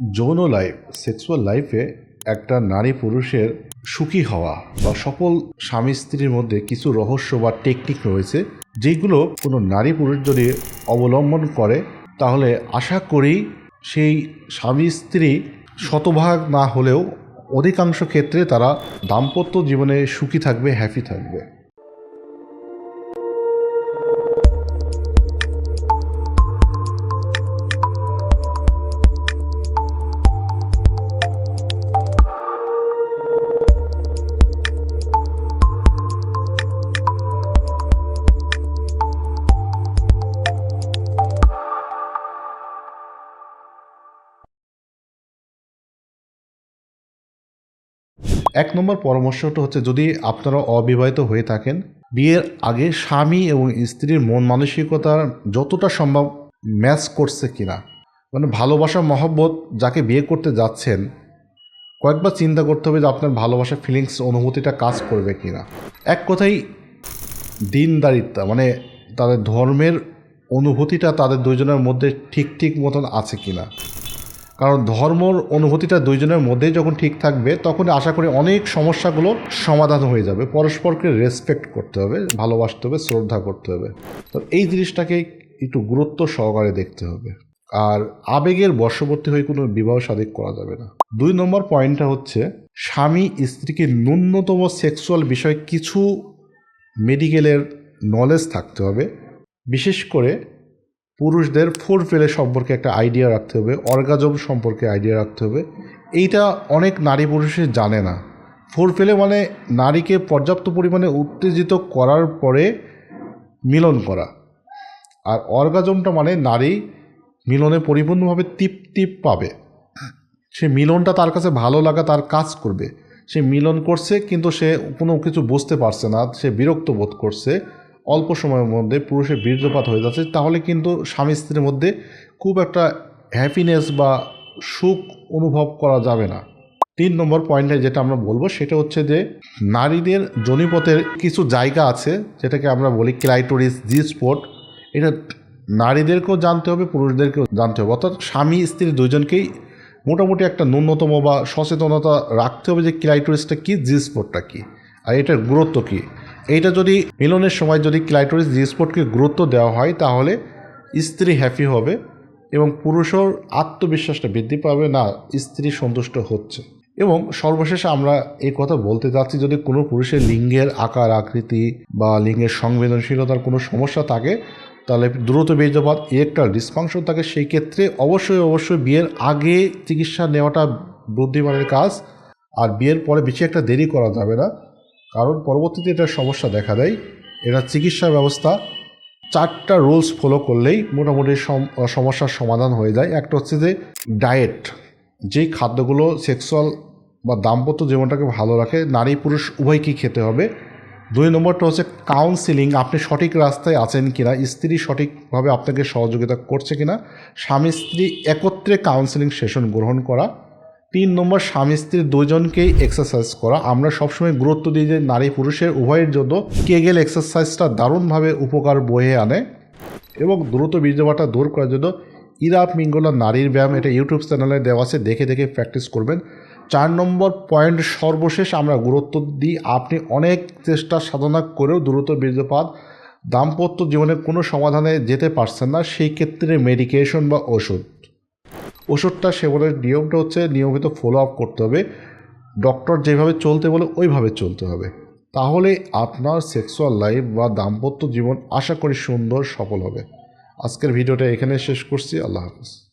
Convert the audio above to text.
যৌন life sexual লাইফে একটা নারী পুরুষের সুখী হওয়া বা সফল স্বামী স্ত্রীর মধ্যে কিছু রহস্য বা টেকনিক রয়েছে, যেগুলো কোনো নারী পুরুষ যদি অবলম্বন করে, তাহলে আশা করি সেই স্বামী স্ত্রী শতভাগ না হলেও অধিকাংশ ক্ষেত্রে তারা দাম্পত্য জীবনে সুখী থাকবে হ্যাপি থাকবে। এক নম্বর পরামর্শটা হচ্ছে যদি আপনারা অবিবাহিত হয়ে থাকেন, বিয়ের আগে স্বামী এবং স্ত্রীর মন মানসিকতার যতটা সম্ভব ম্যাচ করছে কিনা মানে ভালোবাসা, মহব্বত যাকে বিয়ে করতে যাচ্ছেন, কয়েকবার চিন্তা করতে হবে যে আপনার ভালোবাসা ফিলিংস অনুভূতিটা কাজ করবে কিনা। এক কথাই দিনদারিতা মানে তাদের ধর্মের অনুভূতিটা তাদের দুজনের মধ্যে ঠিক ঠিক মতন আছে কিনা। কারণ ধর্মর অনুভূতিটা দুইজনের মধ্যেই যখন ঠিক থাকবে, তখন আশা করি অনেক সমস্যাগুলো সমাধান হয়ে যাবে। পরস্পরকে রেসপেক্ট করতে হবে, ভালোবাসতে হবে, শ্রদ্ধা করতে হবে। তো এই জিনিসটাকে একটু গুরুত্ব সহকারে দেখতে হবে। আর আবেগের বশবর্তী হয়ে কোনো বিবাহ সাদিক করা যাবে না। দুই নম্বর পয়েন্টটা হচ্ছে, স্বামী স্ত্রীকে ন্যূনতম সেক্সুয়াল বিষয়ে কিছু মেডিকেলের নলেজ থাকতে হবে। বিশেষ করে পুরুষদের ফোর ফেলে সম্পর্কে একটা আইডিয়া রাখতে হবে অর্গাজম সম্পর্কে আইডিয়া রাখতে হবে। এইটা অনেক নারী পুরুষে জানে না। ফোর ফেলে মানে নারীকে পর্যাপ্ত পরিমাণে উত্তেজিত করার পরে মিলন করা। আর অর্গাজমটা মানে নারী মিলনে পরিপূর্ণভাবে তৃপ্তি পাবে। সে মিলনটা তার কাছে ভালো লাগা, তার কাজ করবে। সে মিলন করছে, কিন্তু সে কোনো কিছু বুঝতে পারছে না, সে বিরক্ত বোধ করছে। অল্প সময়ের মধ্যে পুরুষের বীর্যপাত হয়ে যাচ্ছে, তাহলে কিন্তু স্বামী স্ত্রীর মধ্যে খুব একটা হ্যাপিনেস বা সুখ অনুভব করা যাবে না। তিন নম্বর পয়েন্টে যেটা আমরা বলব, সেটা হচ্ছে যে নারীদের জনিপথের কিছু জায়গা আছে, যেটাকে আমরা বলি ক্লাইটোরিস জি স্পট এটা নারীদেরকেও জানতে হবে, পুরুষদেরকেও জানতে হবে। অর্থাৎ স্বামী স্ত্রী দুজনকেই মোটামুটি একটা ন্যূনতম বা সচেতনতা রাখতে হবে যে ক্লাইটোরিসটা কী জি স্পটটা কী, আর এটার গুরুত্ব কী। এইটা যদি মিলনের সময় যদি ক্লাইটোরিস জি স্পটকে গুরুত্ব দেওয়া হয়, তাহলে স্ত্রী হ্যাপি হবে এবং পুরুষও আত্মবিশ্বাসটা বৃদ্ধি পাবে। না, স্ত্রী সন্তুষ্ট হচ্ছে। এবং সর্বশেষে আমরা এই কথা বলতে যাচ্ছি, যদি কোনো পুরুষের লিঙ্গের আকার, আকৃতি বা লিঙ্গের সংবেদনশীলতার কোনো সমস্যা থাকে, তাহলে দ্রুত বীর্যপাত ইলেকট্রাল ডিসফাংশন থাকে, সেই ক্ষেত্রে অবশ্যই অবশ্যই বিয়ের আগে চিকিৎসা নেওয়াটা বুদ্ধিমানের কাজ। আর বিয়ের পরে বেশি একটা দেরি করা যাবে না। কারণ পরবর্তীতে এটা সমস্যা দেখা দেয়। এটা চিকিৎসা ব্যবস্থা চারটা রুলস ফলো করলেই মোটামুটি সম- সমস্যার সমাধান হয়ে যায়। একটা হচ্ছে যে ডায়েট যেই খাদ্যগুলো সেক্সুয়াল বা দাম্পত্য জীবনটাকে ভালো রাখে, নারী পুরুষ উভয়কেই খেতে হবে? দুই নম্বরটা হচ্ছে কাউন্সিলিং আপনি সঠিক রাস্তায় আছেন কিনা, স্ত্রী সঠিকভাবে আপনাকে সহযোগিতা করছে কিনা স্বামী স্ত্রী একত্রে কাউন্সিলিং সেশন গ্রহণ করা। তিন নম্বর স্বামী স্ত্রী দুজনকেই এক্সারসাইজ করা। আমরা সবসময় গুরুত্ব দিই যে নারী পুরুষের উভয়ের জন্য কেগেল এক্সারসাইজটা দারুণভাবে উপকার বয়ে আনে এবং দ্রুত বীর্যবাটা দূর করার জন্য ইরাপ মিঙ্গলা নারীর ব্যায়াম এটা ইউটিউব চ্যানেলে দেওয়া আছে, দেখে দেখে প্র্যাকটিস করবেন। চার নম্বর পয়েন্ট সর্বশেষ আমরা গুরুত্ব দিই, আপনি অনেক চেষ্টা সাধনা করেও দ্রুত বীর্যপাত, দাম্পত্য জীবনে কোনো সমাধানে যেতে পারছেন না, সেই ক্ষেত্রে মেডিকেশন বা ওষুধ। ওষুধটা সেবনের নিয়মটা হচ্ছে নিয়মিত ফলো আপ করতে হবে। ডক্টর যেভাবে চলতে বলে ওইভাবে চলতে হবে। তাহলে আপনার সেক্সুয়াল লাইফ বা দাম্পত্য জীবন আশা করি সুন্দর সফল হবে। আজকের ভিডিওটা এখানে শেষ করছি। আল্লাহ হাফিজ।